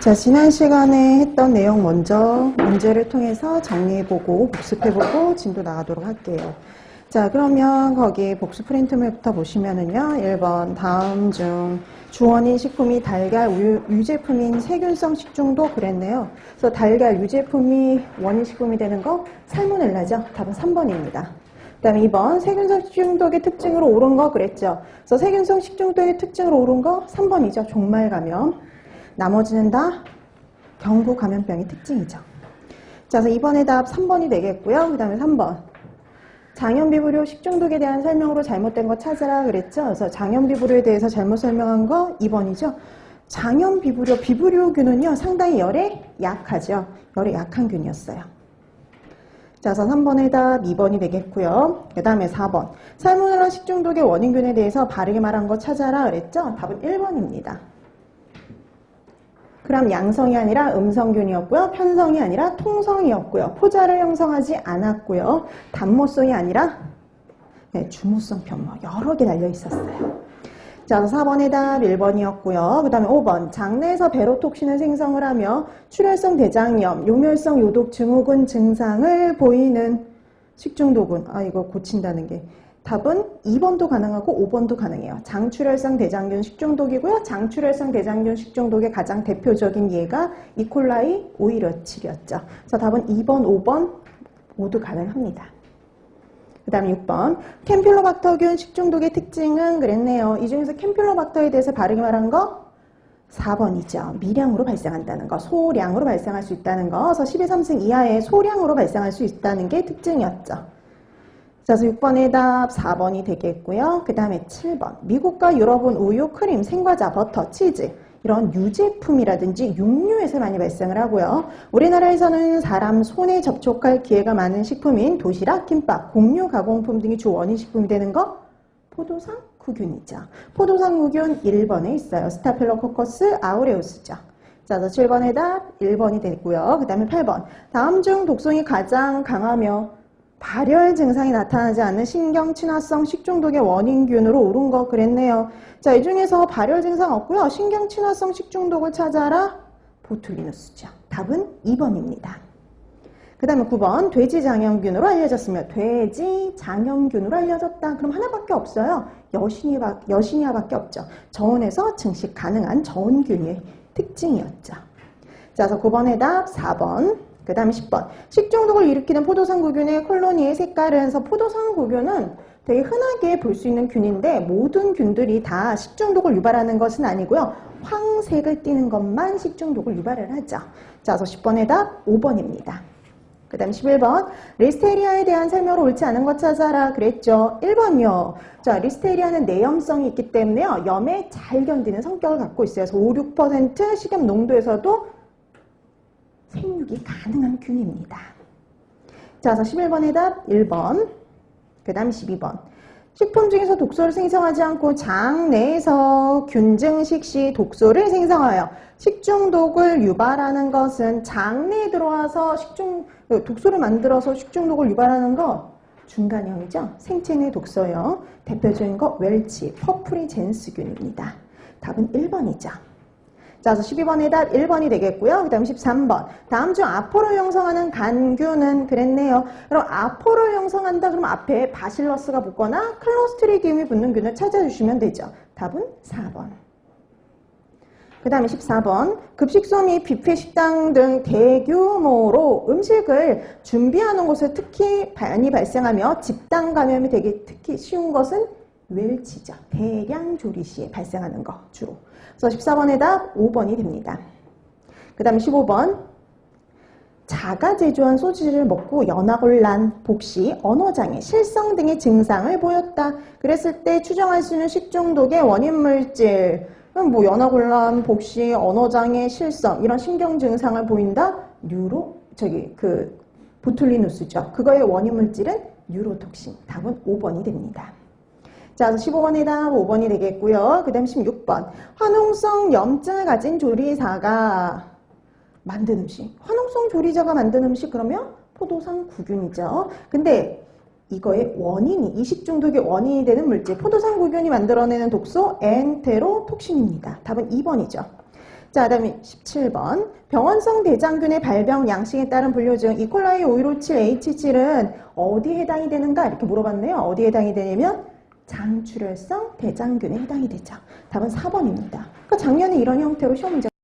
자, 지난 시간에 했던 내용 먼저 문제를 통해서 정리해보고 복습해보고 진도 나가도록 할게요. 자, 그러면 거기 복습 프린트물부터 보시면은요. 1번 다음 중 주원인 식품이 달걀 유, 유제품인 세균성 식중독 그랬네요. 그래서 달걀 유제품이 원인 식품이 되는 거 살모넬라죠. 답은 3번입니다. 그 다음에 2번 세균성 식중독의 특징으로 옳은 거 그랬죠. 그래서 세균성 식중독의 특징으로 옳은 거 3번이죠. 종말 감염. 나머지는 다 경구 감염병의 특징이죠. 자, 그래서 이번에 답 3번이 되겠고요. 그 다음에 3번. 장염비브리오 식중독에 대한 설명으로 잘못된 거 찾으라 그랬죠. 그래서 장염비브리오에 대해서 잘못 설명한 거 2번이죠. 장염비브리오, 비브리오균은요, 상당히 열에 약하죠. 열에 약한 균이었어요. 자, 그래서 3번의 답 2번이 되겠고요. 그 다음에 4번. 살모넬라 식중독의 원인균에 대해서 바르게 말한 거 찾아라 그랬죠. 답은 1번입니다. 그럼 양성이 아니라 음성균이었고요. 편성이 아니라 통성이었고요. 포자를 형성하지 않았고요. 단모성이 아니라 네, 주무성 편모 여러 개 달려 있었어요. 자, 4번의 답 1번이었고요. 그 다음에 5번. 장내에서 베로톡신을 생성을 하며 출혈성 대장염, 요멸성 요독 증후군 증상을 보이는 식중독은 아 이거 고친다는 게 답은 2번도 가능하고 5번도 가능해요. 장출혈성 대장균 식중독이고요. 장출혈성 대장균 식중독의 가장 대표적인 예가 이콜라이 오이러칠이었죠. 그래서 답은 2번, 5번 모두 가능합니다. 그 다음에 6번 캠필로박터균 식중독의 특징은 그랬네요. 이 중에서 캠필로박터에 대해서 바르게 말한 거 4번이죠. 미량으로 발생한다는 거, 소량으로 발생할 수 있다는 거, 그래서 12삼승 이하의 소량으로 발생할 수 있다는 게 특징이었죠. 자, 그래서 6번의 답 4번이 되겠고요. 그 다음에 7번. 미국과 유럽은 우유, 크림, 생과자, 버터, 치즈 이런 유제품이라든지 육류에서 많이 발생을 하고요. 우리나라에서는 사람 손에 접촉할 기회가 많은 식품인 도시락, 김밥, 곡류 가공품 등이 주 원인 식품이 되는 거 포도상 구균이죠. 포도상 구균 1번에 있어요. 스타필로코커스 아우레우스죠. 자, 그래서 7번의 답 1번이 되고요. 그 다음에 8번. 다음 중 독성이 가장 강하며 발열 증상이 나타나지 않는 신경 친화성 식중독의 원인균으로 옳은 거 그랬네요. 자, 이 중에서 발열 증상 없고요. 신경 친화성 식중독을 찾아라. 보툴리누스죠. 답은 2번입니다. 그 다음에 9번 돼지 장염균으로 알려졌으며 돼지 장염균으로 알려졌다. 그럼 하나밖에 없어요. 여신이바, 여신이아밖에 없죠. 저온에서 증식 가능한 저온균의 특징이었죠. 자, 그래서 9번의 답 4번. 그 다음에 10번. 식중독을 일으키는 포도상구균의 콜로니의 색깔은 그래서 포도상구균은 되게 흔하게 볼 수 있는 균인데 모든 균들이 다 식중독을 유발하는 것은 아니고요. 황색을 띠는 것만 식중독을 유발을 하죠. 자, 그래서 10번의 답 5번입니다. 그 다음 11번 리스테리아에 대한 설명으로 옳지 않은 것 찾아라 그랬죠 1번이요 자 리스테리아는 내염성이 있기 때문에요 염에 잘 견디는 성격을 갖고 있어요 그래서 5, 6% 식염 농도에서도 생육이 가능한 균입니다 자 그래서 11번의 답 1번 그 다음 12번 식품 중에서 독소를 생성하지 않고 장 내에서 균증식 시 독소를 생성하여 식중독을 유발하는 것은 장 내에 들어와서 식중 독소를 만들어서 식중독을 유발하는 거 중간형이죠. 생체 내 독소요. 대표적인 거 웰치, 퍼프리 젠스균입니다. 답은 1번이죠. 자, 그래서 12번의 답 1번이 되겠고요. 그 다음 13번. 다음 중 아포를 형성하는 간균은 그랬네요. 그럼 아포를 형성한다 그러면 앞에 바실러스가 붙거나 클로스트리디움이 붙는 균을 찾아주시면 되죠. 답은 4번. 그 다음에 14번. 급식소 및 뷔페 식당 등 대규모로 음식을 준비하는 곳에 특히 많이 발생하며 집단 감염이 되게 특히 쉬운 것은 웰치죠. 대량 조리 시에 발생하는 거 주로. 그래서 14번의 답 5번이 됩니다. 그 다음에 15번. 자가 제조한 소시지를 먹고 연하곤란, 복시, 언어장애, 실성 등의 증상을 보였다. 그랬을 때 추정할 수 있는 식중독의 원인 물질. 뭐 연하곤란, 복시, 언어장애, 실성 이런 신경 증상을 보인다. 뉴로 저기 그 보툴리누스죠. 그거의 원인 물질은 뉴로톡신. 답은 5번이 됩니다. 자, 15번의 답 5번이 되겠고요. 그 다음 16번. 화농성 염증을 가진 조리사가 만든 음식. 화농성 조리자가 만든 음식 그러면 포도상 구균이죠. 근데 이거의 원인이 이식 중독의 원인이 되는 물질 포도상 구균이 만들어내는 독소 엔테로톡신입니다. 답은 2번이죠. 자, 그 다음에 17번. 병원성 대장균의 발병 양식에 따른 분류 중 이콜라이 5157H7은 어디에 해당이 되는가 이렇게 물어봤네요. 어디에 해당이 되냐면 장출혈성 대장균에 해당이 되죠. 답은 4번입니다. 그러니까 작년에 이런 형태로 시험 문제